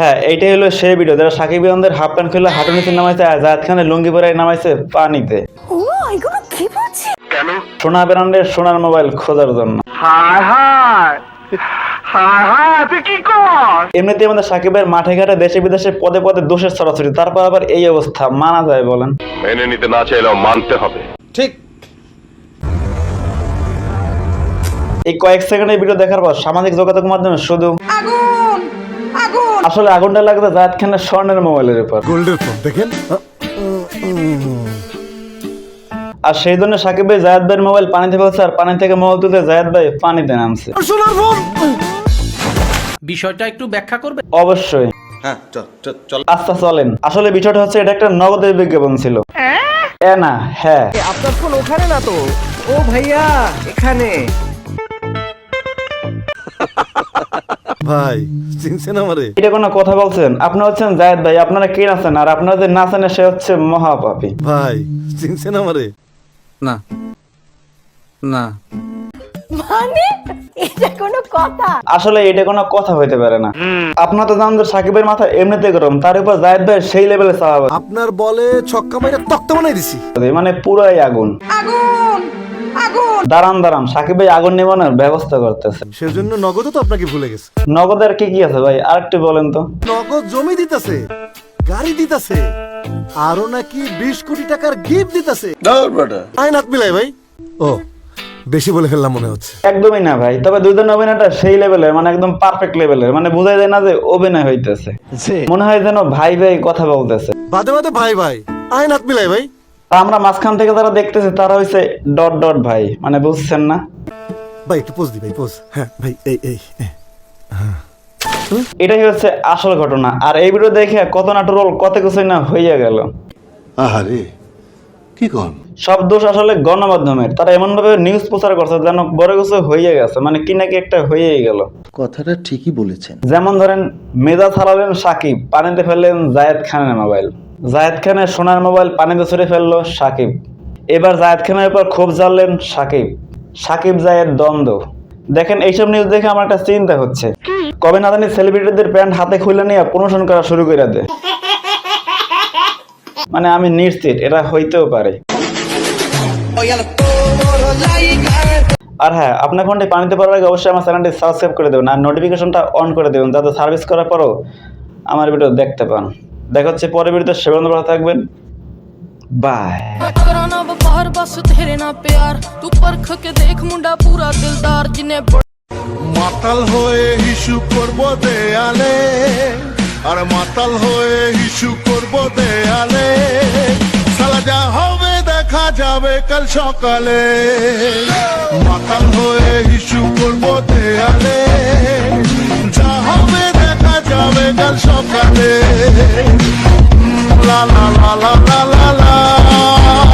হ্যাঁ এইটাই হলো সেই ভিডিও যারা সাকিব ইয়নদের হাফ প্যান্ট খুলে হাঁটু নিচে নামাইছে আর জাহাদ খানের লুঙ্গি পরে নামাইছে পানিতে। সোনা ব্র্যান্ডের সোনার মোবাইল খোঁজার জন্য। এমনিতে আমাদের সাকিবের মাঠে ঘাটে দেশে বিদেশে পদে পদে দোষের ছড়াছড়ি। তারপর আবার এই অবস্থা মানা যায় বলেন। মেনে নিতে না চাইলেও মানতে হবে। ঠিক। এই কয়েক সেকেন্ডের ভিডিও দেখার পর সামাজিক যোগাযোগ মাধ্যমে শুধু আগুন! আগুন! আসলে আগুনটা লাগবে জাহাদ খানের স্বর্ণের মোবাইলের উপর। গোল্ডের ফোন দেখেন। আর সেই জন্য সাকিব ভাই জায়দ ভাইয়ের মোবাইল পানিতে ফেলছে আর পানি থেকে মোবাইল তুলতে জায়দ ভাই পানিতে নামছে। বিষয়টা একটু ব্যাখ্যা করবে অবশ্যই। হ্যাঁ চল চল চল। আচ্ছা চলেন। আসলে বিষয়টা হচ্ছে এটা একটা নগদের বিজ্ঞাপন ছিল। এ না হ্যাঁ। আপনার ফোন ওখানে না তো? ও ভাইয়া এখানে। ভাই চিনছেন আমারে? এটা কোনো কথা বলছেন? আপনি হচ্ছেন জায়দ ভাই আপনারা কে নাচেন আর আপনারা যে নাচেন সে হচ্ছে মহাপাপী। ভাই চিনছেন আমারে? না। না। মানে? এটা কোনো কথা? আসলে এটা কোনো কথা হইতে পারে না। আপনার তো জানেন যে সাকিবের মাথা এমনিতে গরম তার উপর জায়দ ভাই সেই লেভেলে চাওয়া আপনার বলে ছক্কা মাইরা তক্তা বানাই দিছি। মানে পুরাই আগুন। আগুন! আগুন। দাঁড়ান দাঁড়ান সাকিব ভাই আগুন নিবানোর ব্যবস্থা করতেছে। সেজন্য নগদও তো আপনাকে ভুলে গেছে। নগদের কি কি আছে ভাই? আরেকটু বলেন তো। নগদ জমি দিতেছে গাড়ি দিতেছে আরও নাকি বিশ কোটি টাকার গিফট দিতেছে। আইন হাত মিলাই ভাই। ও বেশি বলে ফেললাম মনে হচ্ছে। একদমই না ভাই তবে দুজনের অভিনয়টা সেই লেভেলের মানে একদম পারফেক্ট লেভেলের মানে বোঝা যায় না যে অভিনয় হইতেছে। মনে হয় যেন ভাই ভাই কথা বলতেছে। বাদে বাদে ভাই ভাই আইন হাত মিলাই ভাই। আর আমরা মাঝখান থেকে যারা দেখতেছি তারা হইছে ডট ডট ভাই। মানে বুঝছেন না? ভাই একটু পোজ দি ভাই পোজ হ্যাঁ ভাই এই এই। এটাই হচ্ছে আসল ঘটনা। আর এই ভিডিও দেখে কত নাটক রোল কত কিছুই না হইয়া গেল। আহারে কি কন? সব দোষ আসলে গণমাধ্যমের। তারা এমন ভাবে নিউজ প্রচার করছে যেন বড় কিছু হইয়া গেছে মানে কি নাকি একটা হয়েই গেল। কথাটা ঠিকই বলেছেন। যেমন ধরেন মেজাজ হারালেন সাকিব পানিতে ফেললেন জায়েদ খানের মোবাইল জায়েদ খানের সোনার মোবাইল পানিতে ছুড়ে ফেলল সাকিব। এবার জায়েদ খানের উপর ক্ষোভ জ্বাললেন সাকিব। সাকিব জায়েদ দ্বন্দ্ব। দেখেন, এইসব নিউজ দেখে আমার একটা চিন্তা হচ্ছে। কবে না জানি সেলিব্রিটিদের প্যান্ট হাতে খুলে নিয়ে প্রমোশন করা শুরু করে দেয়। মানে আমি নিশ্চিত, এটা হইতেও পারে। আর হ্যাঁ আপনার ফোনটি পানিতে পড়ার আগে অবশ্যই আমার চ্যানেলটি সাবস্ক্রাইব করে দেবেন আর নোটিফিকেশনটা অন করে দেবেন, যাতে সার্ভিস করার পরও আমার ভিডিও দেখতে পান। দেখা হচ্ছে পরের ভিডিওতে সেবন ভালো থাকবেন বাই कराना बाहर बस तेरे ना प्यार तू परख के देख मुंडा पूरा दिलदार जिन्हें মাতাল হয়ে হিসু করব দেয়ালে আর মাতাল হয়ে হিসু করব দেয়ালে সালা যা হবে দেখা যাবে কাল সকালে মাতাল হয়ে হিসু করব দেয়ালে যা হবে দেখা যাবে কাল সকালে লা লা লা লা লা লা।